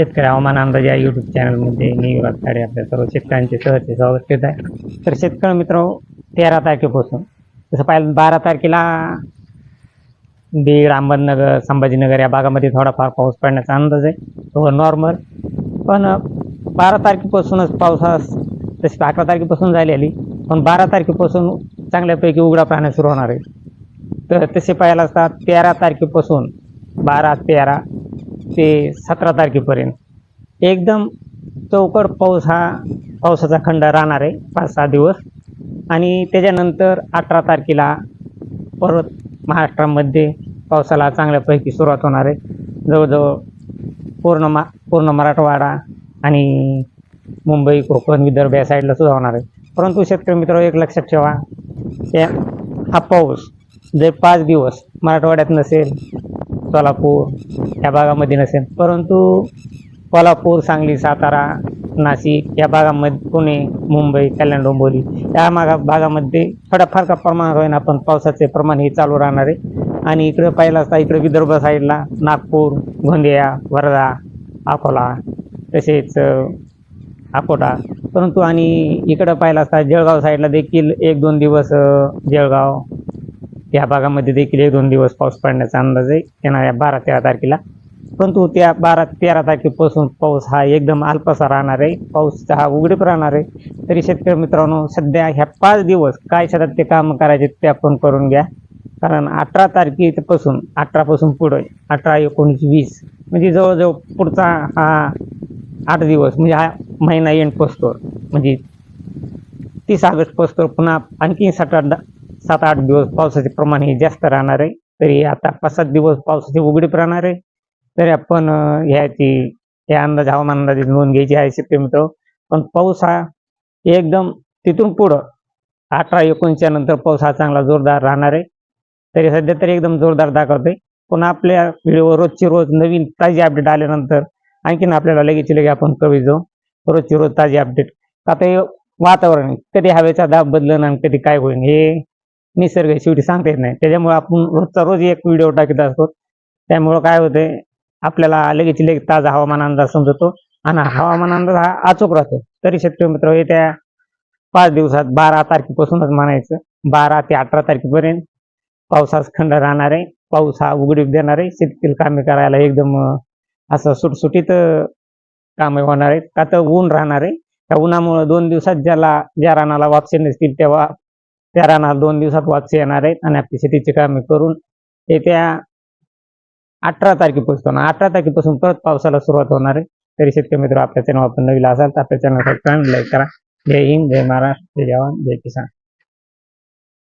शेतकरी हवामान अंदाज या युट्यूब चॅनलमध्ये मी युवराज आपल्या सर्व शेतकऱ्यांचे सहर्ष स्वागत करत आहे. तर शेतकरी मित्र तेरा तारखेपासून जसं पाहिलं बारा तारखेला बीड अहमदनगर संभाजीनगर या भागामध्ये थोडाफार पाऊस पडण्याचा अंदाज आहे. तो नॉर्मल पण बारा तारखेपासूनच पावसास तशी अकरा तारखेपासून झालेली पण बारा तारखेपासून चांगल्यापैकी उघडा पाहण्यास सुरू होणार आहे. तर तसे पाहायला असतात तेरा तारखेपासून बारा तेरा ते सतरा तारखेपर्यंत. एकदम चौकड पाऊस हा पावसाचा खंड राहणार आहे पाच सहा दिवस. आणि त्याच्यानंतर अठरा तारखेला परत महाराष्ट्रामध्ये पावसाला चांगल्यापैकी सुरुवात होणार आहे. जवळजवळ पूर्ण मा पूर्ण मराठवाडा आणि मुंबई कोकण विदर्भ या साईडला सुद्धा होणार आहे. परंतु शेतकरी मित्र एक लक्षात ठेवा त्या हा पाऊस जर पाच दिवस मराठवाड्यात नसेल सोलापूर या भागामध्ये नसेल. परंतु कोल्हापूर सांगली सातारा नाशिक या भागामध्ये पुणे मुंबई कल्याण डोंबोली या मागा भागामध्ये थोड्याफार का प्रमाणात होईना पण पावसाचे प्रमाण हे चालू राहणार आहे. आणि इकडं पाहिलं असता इकडे विदर्भ साईडला नागपूर गोंदिया वर्धा अकोला तसेच अकोटा. परंतु आणि इकडं पाहिलं असता जळगाव साईडला देखील एक दोन दिवस जळगाव या भागामध्ये देखील एक दोन दिवस पाऊस पडण्याचा अंदाज आहे. येणाऱ्या बारा तेरा तारखेला. परंतु त्या बारा तेरा तारखेपासून पाऊस हा एकदम अल्पसा राहणार आहे. पाऊस हा उघडीप राहणार आहे. तरी शेतकरी मित्रांनो सध्या ह्या पाच दिवस काय शेतात ते कामं करायचे ते आपण करून घ्या. कारण अठरा तारखेपासून अठरापासून पुढे अठरा एकोणीस वीस म्हणजे जवळजवळ पुढचा हा आठ दिवस म्हणजे हा महिना एंड पोचतो म्हणजे तीस ऑगस्ट पोचतो पुन्हा आणखी सात आठ सात आठ दिवस पावसाचे प्रमाण हे जास्त राहणार आहे. तरी आता पाच सात दिवस पावसाची उघडीप राहणार आहे. तरी आपण ह्याची या अंदाज हवामान अंदाजाची नोंद घ्यायची आहे शक्य मित्र पण पाऊस हा एकदम तिथून पुढं अठरा एकोणीसच्या नंतर पाऊस हा चांगला जोरदार राहणार आहे. तरी सध्या तरी एकदम जोरदार दाखवतोय. पण आपल्या व्हिडिओवर रोजची रोज नवीन ताजी अपडेट आल्यानंतर आणखीन आपल्याला लगेच लगे आपण कवी जाऊ. रोजची रोज ताजी अपडेट. आता हे वातावरण आहे. कधी हवेचा दाब बदलन आणि कधी काय होईल हे निसर्ग शेवटी सांगता येत नाही. त्याच्यामुळे आपण रोजचा रोज एक व्हिडिओ टाकत असतो. त्यामुळं काय होतंय? आपल्याला लगेच लगेच ताजा हवामान अंदाज समजतो आणि हवामान अंदाज हा अचूक राहतो. तरी शेतकरी मित्र येत्या पाच दिवसात बारा तारखेपासूनच म्हणायचं. बारा ते अठरा तारखेपर्यंत पावसास खंड राहणार आहे. पाऊस हा उघडीप देणार आहे. शेतीतील कामे करायला एकदम असं सुटसुटीत कामे होणार आहेत. का तर ऊन राहणार आहे. त्या उन्हामुळे दोन दिवसात ज्याला ज्या रानाला वापसे नसतील तेव्हा त्या रानाला दोन दिवसात वापसे येणार आहेत आणि आपली शेतीची कामे करून येत्या अठरा तारखेपासून अठरा तारखेपासून परत पावसाला सुरुवात होणार आहे. तरी शेतकरी मित्र आपल्या चॅनल आपण नवीन असाल तर आपल्या चॅनल लाईक करा. जय हिंद जय महाराष्ट्र जय जवान जय किसान.